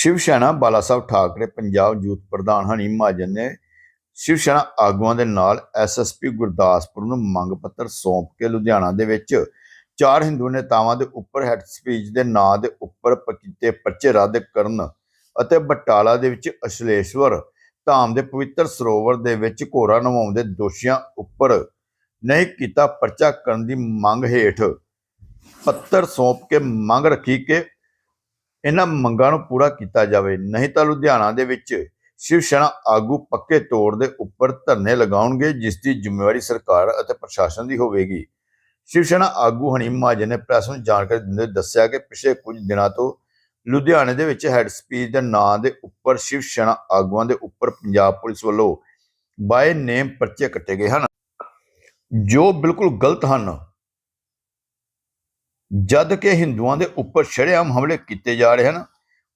ਸ਼ਿਵ ਸੈਨਾ ਬਾਲਾ ਸਾਹਿਬ Thackeray, Punjab youth ਪ੍ਰਧਾਨ ਹਨੀ ਮਹਾਜਨ ਨੇ ਸ਼ਿਵ ਸੈਨਾ ਆਗੂਆਂ ਦੇ ਨਾਲ ਐਸਐਸਪੀ ਗੁਰਦਾਸਪੁਰ ਨੂੰ ਮੰਗ ਪੱਤਰ ਸੌਂਪ ਕੇ ਲੁਧਿਆਣਾ ਦੇ ਵਿੱਚ ਚਾਰ ਹਿੰਦੂ ਨੇਤਾਵਾਂ ਦੇ ਉੱਪਰ ਹੈਡ ਸਪੀਚ ਦੇ ਨਾਂ ਦੇ ਉੱਪਰ ਕੀਤੇ ਪਰਚੇ ਰੱਦ ਕਰਨ ਅਤੇ ਬਟਾਲਾ ਦੇ ਵਿੱਚ ਅਸ਼ਲੇਸ਼ਵਰ ਧਾਮ ਦੇ ਪਵਿੱਤਰ ਸਰੋਵਰ ਦੇ ਵਿੱਚ ਘੋਰਾ ਨਵਾਉਣ ਦੇ ਦੋਸ਼ੀਆਂ ਉੱਪਰ ਨਹੀਂ ਕੀਤਾ ਪਰਚਾ ਕਰਨ ਦੀ ਮੰਗ ਹੇਠ ਪੱਤਰ ਸੌਂਪ ਕੇ ਮੰਗ ਰੱਖੀ ਕਿ ਇਹਨਾਂ ਮੰਗਾਂ ਨੂੰ ਪੂਰਾ ਕੀਤਾ ਜਾਵੇ। ਨਹੀਂ ਤਾਂ ਲੁਧਿਆਣਾ ਦੇ ਵਿੱਚ ਸ਼ਿਵ ਸੈਨਾ ਆਗੂ ਪੱਕੇ ਤੌਰ ਦੇ ਉੱਪਰ ਧਰਨੇ ਲਗਾਉਣਗੇ, ਜਿਸ ਦੀ ਜ਼ਿੰਮੇਵਾਰੀ ਸਰਕਾਰ ਅਤੇ ਪ੍ਰਸ਼ਾਸਨ ਦੀ ਹੋਵੇਗੀ। ਸ਼ਿਵ ਸੈਨਾ ਆਗੂ ਹਨੀਮ ਮਹਾਜਨ ਨੇ ਪ੍ਰੈਸ ਨੂੰ ਜਾਣਕਾਰੀ ਦਿੰਦੇ ਦੱਸਿਆ ਕਿ ਪਿਛਲੇ ਕੁਝ ਦਿਨਾਂ ਤੋਂ ਲੁਧਿਆਣੇ ਦੇ ਵਿੱਚ ਹੈਡ ਸਪੀਚ ਦੇ ਨਾਂ ਦੇ ਉੱਪਰ ਸ਼ਿਵ ਸੈਨਾ ਆਗੂਆਂ ਦੇ ਉੱਪਰ ਪੰਜਾਬ ਪੁਲਿਸ ਵੱਲੋਂ ਬਾਏ ਨੇਮ ਪਰਚੇ ਕੱਟੇ ਗਏ ਹਨ। ਜੋ ਬਿਲਕੁਲ ਗਲਤ ਹਨ ਜਦ ਕਿ ਹਿੰਦੂਆਂ ਦੇ ਉੱਪਰ ਸ਼ਰੇਆਮ ਹਮਲੇ ਕੀਤੇ ਜਾ ਰਹੇ ਹਨ,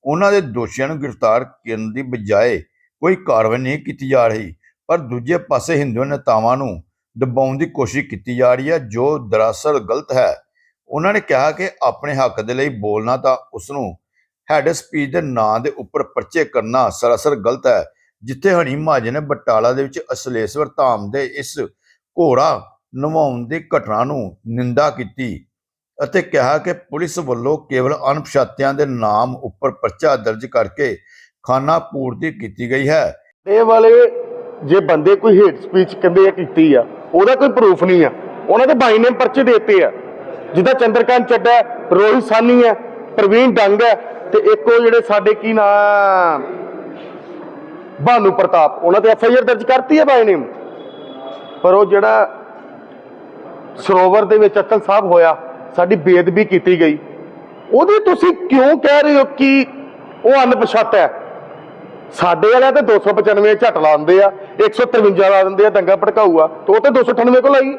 ਉਹਨਾਂ ਦੇ ਦੋਸ਼ੀਆਂ ਨੂੰ ਗ੍ਰਿਫਤਾਰ ਕਰਨ ਦੀ ਬਜਾਏ ਕੋਈ ਕਾਰਵਾਈ ਨਹੀਂ ਕੀਤੀ ਜਾ ਰਹੀ, ਪਰ ਦੂਜੇ ਪਾਸੇ ਹਿੰਦੂ ਨੇਤਾਵਾਂ ਨੂੰ ਦਬਾਉਣ ਦੀ ਕੋਸ਼ਿਸ਼ ਕੀਤੀ ਜਾ ਰਹੀ ਹੈ, ਜੋ ਦਰਅਸਲ ਗਲਤ ਹੈ। ਉਹਨਾਂ ਨੇ ਕਿਹਾ ਕਿ ਆਪਣੇ ਹੱਕ ਦੇ ਲਈ ਬੋਲਣਾ ਤਾਂ ਉਸ ਨੂੰ ਹੈਡ ਸਪੀਚ ਦੇ ਨਾਂ ਦੇ ਉੱਪਰ ਪਰਚੇ ਕਰਨਾ ਸਰਾਸਰ ਗਲਤ ਹੈ, ਜਿੱਥੇ ਹਣੀ ਮਹਾਜਨ ਨੇ ਬਟਾਲਾ ਦੇ ਵਿੱਚ ਅਸਲੇਸ਼ਵਰ ਧਾਮ ਦੇ ਇਸ ਘੋੜਾ ਨਵਾਉਣ ਦੀ ਘਟਨਾ ਨੂੰ ਨਿੰਦਾ ਕੀਤੀ। ਅਤੇ ਕਿਹਾ ਕਿ ਪੁਲਿਸ ਵੱਲੋਂ ਕੇਵਲ ਅਣਪਛਾਤਿਆਂ ਦੇ ਨਾਮ ਉੱਪਰ ਪਰਚਾ ਦਰਜ ਕਰਕੇ ਖਾਨਾ ਪੂਰਤੀ ਕੀਤੀ ਗਈ ਹੈ। ਇਹ ਵਾਲੇ ਜੇ ਬੰਦੇ ਕੋਈ ਹੇਟ ਸਪੀਚ ਕਹਿੰਦੇ ਆ, ਕੀਤੀ ਆ, ਉਹਦਾ ਕੋਈ ਪ੍ਰੂਫ ਨਹੀਂ ਆ। ਉਹਨਾਂ ਦੇ ਬਾਈ ਨੇਮ ਪਰਚੇ ਦੇਤੇ ਆ। ਜਿੱਦਾਂ ਚੰਦਰਕਾਂਤ ਚੱਡਾ, ਰੋਹਿਤ ਸਾਨੀ ਹੈ ਪ੍ਰਵੀਨ ਡੰਗ ਹੈ ਤੇ ਇੱਕ ਉਹ ਜਿਹੜੇ ਸਾਡੇ ਕੀ ਨਾਂ ਭਾਨੂ ਪ੍ਰਤਾਪ, ਉਹਨਾਂ ਤੇ ਐਫ ਆਈ ਆਰ ਦਰਜ ਕਰਤੀ ਹੈ ਬਾਈ ਨੇਮ ਪਰ ਉਹ ਜਿਹੜਾ ਸਰੋਵਰ ਦੇ ਵਿੱਚ ਅਕਲ ਸਾਹਿਬ ਹੋਇਆ ਸਾਡੀ ਬੇਅਦਬੀ ਕੀਤੀ ਗਈ। ਉਹਦੇ ਤੁਸੀਂ ਕਿਉਂ ਕਹਿ ਰਹੇ ਹੋ ਕਿ ਉਹ ਅਣਪਛਾਤਾ ਹੈ? ਸਾਡੇ ਵਾਲਿਆਂ ਤੇ 295 ਝਟ ਲਾਉਂਦੇ ਆ 153 ਲਾ ਦਿੰਦੇ ਆ ਦੰਗਾ ਭੜਕਾਊਆ ਤੇ ਉਹ ਤੇ 298 ਕੋ ਲਾਈ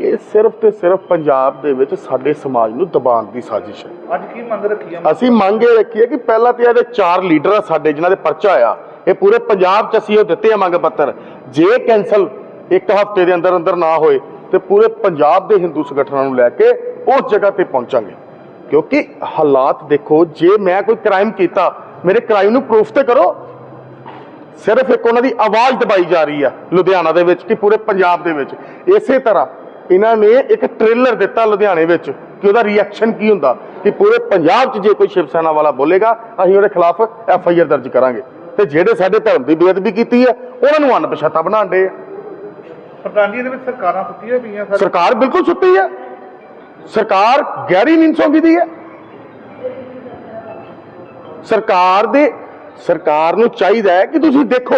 ਇਹ ਸਿਰਫ ਤੇ ਸਿਰਫ ਪੰਜਾਬ ਦੇ ਵਿੱਚ ਸਾਡੇ ਸਮਾਜ ਨੂੰ ਦਬਾਉਣ ਦੀ ਸਾਜ਼ਿਸ਼ ਹੈ। ਅੱਜ ਕੀ ਮੰਗ ਰੱਖੀ ਆ ਅਸੀਂ ਮੰਗ ਇਹ ਰੱਖੀ ਹੈ ਕਿ ਪਹਿਲਾਂ ਤੇ ਇਹਦੇ ਚਾਰ ਲੀਡਰ ਆ ਸਾਡੇ ਜਿਨ੍ਹਾਂ ਦੇ ਪਰਚਾ ਆ ਇਹ ਪੂਰੇ ਪੰਜਾਬ ਚ ਅਸੀਂ ਉਹ ਦਿੱਤੇ ਆ ਮੰਗ ਪੱਤਰ। ਜੇ ਕੈਨਸਲ ਇੱਕ ਹਫ਼ਤੇ ਦੇ ਅੰਦਰ ਅੰਦਰ ਨਾ ਹੋਏ ਤੇ ਪੂਰੇ ਪੰਜਾਬ ਦੇ ਹਿੰਦੂ ਸੰਗਠਨਾਂ ਨੂੰ ਲੈ ਕੇ ਉਸ ਜਗ੍ਹਾ ਤੇ ਪਹੁੰਚਾਂਗੇ। ਕਿਉਂਕਿ ਹਾਲਾਤ ਦੇਖੋ, ਜੇ ਮੈਂ ਕੋਈ ਕ੍ਰਾਈਮ ਕੀਤਾ, ਮੇਰੇ ਕ੍ਰਾਈਮ ਨੂੰ ਪ੍ਰੂਫ ਤੇ ਕਰੋ। ਸਿਰਫ ਇੱਕ ਉਹਨਾਂ ਦੀ ਆਵਾਜ਼ ਦਬਾਈ ਜਾ ਰਹੀ ਆ ਲੁਧਿਆਣਾ ਦੇ ਵਿੱਚ ਕਿ ਪੂਰੇ ਪੰਜਾਬ ਦੇ ਵਿੱਚ। ਇਸੇ ਤਰ੍ਹਾਂ ਇਹਨਾਂ ਨੇ ਇੱਕ ਟ੍ਰੇਲਰ ਦਿੱਤਾ ਲੁਧਿਆਣੇ ਵਿੱਚ ਕਿ ਉਹਦਾ ਰਿਐਕਸ਼ਨ ਕੀ ਹੁੰਦਾ, ਕਿ ਪੂਰੇ ਪੰਜਾਬ 'ਚ ਜੇ ਕੋਈ ਸ਼ਿਵ ਸੈਨਾ ਵਾਲਾ ਬੋਲੇਗਾ, ਅਸੀਂ ਉਹਦੇ ਖਿਲਾਫ ਐਫ ਆਈ ਆਰ ਦਰਜ ਕਰਾਂਗੇ। ਤੇ ਜਿਹੜੇ ਸਾਡੇ ਧਰਮ ਦੀ ਬੇਅਦਬੀ ਕੀਤੀ ਹੈ, ਉਹਨਾਂ ਨੂੰ ਅਣਪਛਾਤਾ ਬਣਾਉਣ ਦੇ ਪ੍ਰਧਾਨੀ ਦੇ ਵਿੱਚ ਸਰਕਾਰਾਂ ਸੁੱਤੀਆਂ ਪਈਆਂ ਸਾਡੇ ਸਰਕਾਰ ਬਿਲਕੁਲ ਸੁੱਤੀ ਹੈ। ਸਰਕਾਰ ਗਹਿਰੀ ਨੀਂਦ ਸੌਂਗੀ ਦੀ ਹੈ। ਸਰਕਾਰ ਦੇ ਸਰਕਾਰ ਨੂੰ ਚਾਹੀਦਾ ਹੈ ਕਿ ਤੁਸੀਂ ਦੇਖੋ,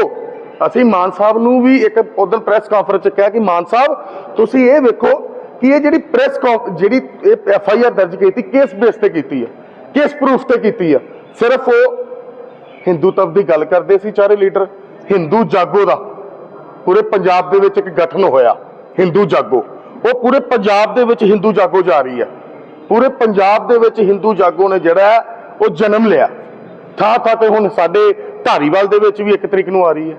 ਅਸੀਂ ਮਾਨ ਸਾਹਿਬ ਨੂੰ ਵੀ ਇੱਕ ਉਦੋਂ ਪ੍ਰੈਸ ਕਾਨਫਰੰਸ 'ਚ ਕਿਹਾ ਕਿ ਮਾਨ ਸਾਹਿਬ, ਤੁਸੀਂ ਇਹ ਵੇਖੋ ਕਿ ਇਹ ਜਿਹੜੀ ਪ੍ਰੈਸ ਜਿਹੜੀ ਇਹ ਐਫ ਆਈ ਆਰ ਦਰਜ ਕੀਤੀ ਕਿਸ ਬੇਸ ਤੇ ਕੀਤੀ ਹੈ। ਕਿਸ ਪ੍ਰੂਫ ਤੇ ਕੀਤੀ ਹੈ। ਸਿਰਫ ਉਹ ਹਿੰਦੂਤਵ ਦੀ ਗੱਲ ਕਰਦੇ ਸੀ ਚਾਰੇ ਲੀਡਰ, ਹਿੰਦੂ ਜਾਗੋ ਦਾ। ਪੂਰੇ ਪੰਜਾਬ ਦੇ ਵਿੱਚ ਇੱਕ ਗਠਨ ਹੋਇਆ ਹਿੰਦੂ ਜਾਗੋ। ਉਹ ਪੂਰੇ ਪੰਜਾਬ ਦੇ ਵਿੱਚ ਹਿੰਦੂ ਜਾਗੋ ਜਾ ਰਹੀ ਹੈ। ਪੂਰੇ ਪੰਜਾਬ ਦੇ ਵਿੱਚ ਹਿੰਦੂ ਜਾਗੋ ਨੇ ਜਿਹੜਾ ਹੈ, ਉਹ ਜਨਮ ਲਿਆ। ਥਾਂ ਥਾਂ ਤੇ ਹੁਣ ਸਾਡੇ ਧਾਰੀਵਾਲ ਦੇ ਵਿੱਚ ਵੀ ਇੱਕ ਤਰੀਕ ਨੂੰ ਆ ਰਹੀ ਹੈ।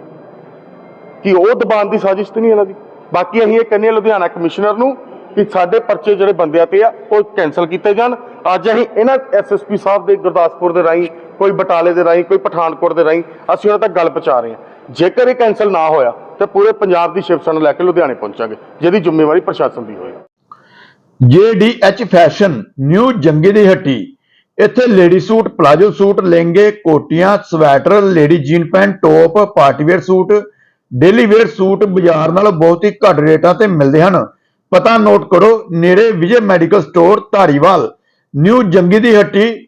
ਕਿ ਉਹ ਦਬਾਨ ਦੀ ਸਾਜ਼ਿਸ਼ ਤੇ ਨਹੀਂ ਇਹਨਾਂ ਦੀ। ਬਾਕੀ ਅਸੀਂ ਇਹ ਕਹਿੰਦੇ ਹਾਂ ਲੁਧਿਆਣਾ ਕਮਿਸ਼ਨਰ ਨੂੰ ਕਿ ਸਾਡੇ ਪਰਚੇ ਜਿਹੜੇ ਬੰਦਿਆਂ ਤੇ ਆ ਉਹ ਕੈਨਸਲ ਕੀਤੇ ਜਾਣ। ਅੱਜ ਅਸੀਂ ਇਹਨਾਂ ਐਸਐਸਪੀ ਸਾਹਿਬ ਦੇ ਗੁਰਦਾਸਪੁਰ ਦੇ ਰਾਹੀਂ ਕੋਈ ਬਟਾਲੇ ਦੇ ਰਾਹੀਂ, ਕੋਈ ਪਠਾਨਕੋਟ ਦੇ ਰਾਹੀਂ, ਅਸੀਂ ਉਹਨਾਂ ਤੱਕ ਗੱਲ ਪਹੁੰਚਾ ਰਹੇ ਹਾਂ। ਜੇਕਰ ਇਹ ਕੈਨਸਲ ਨਾ ਹੋਇਆ, ਤਾਂ ਪੂਰੇ ਪੰਜਾਬ ਦੀ ਸ਼ਿਵ ਸੈਨਾ ਲੈ ਕੇ ਲੁਧਿਆਣੇ ਪਹੁੰਚਾਂਗੇ, ਜਿਹਦੀ ਜ਼ਿੰਮੇਵਾਰੀ ਪ੍ਰਸ਼ਾਸਨ ਦੀ ਹੋਏਗੀ। JDH ਫੈਸ਼ਨ ਨਿਊ ਜੰਗੇ ਦੀ ਹੱਟੀ ਇੱਥੇ ਲੇਡੀ ਸੂਟ ਪਲਾਜੋ ਸੂਟ ਲਹਿੰਗੇ, ਕੋਟੀਆਂ sweater lady jean pant top partywear suit daily wear suit ਬਾਜ਼ਾਰ ਨਾਲੋਂ ਬਹੁਤ ਹੀ ਘੱਟ ਰੇਟਾਂ ਤੇ ਮਿਲਦੇ ਹਨ। ਪਤਾ ਨੋਟ ਕਰੋ, ਨੇੜੇ Vijay medical store Dhariwal. New ਜੰਗੀ ਦੀ ਹੱਟੀ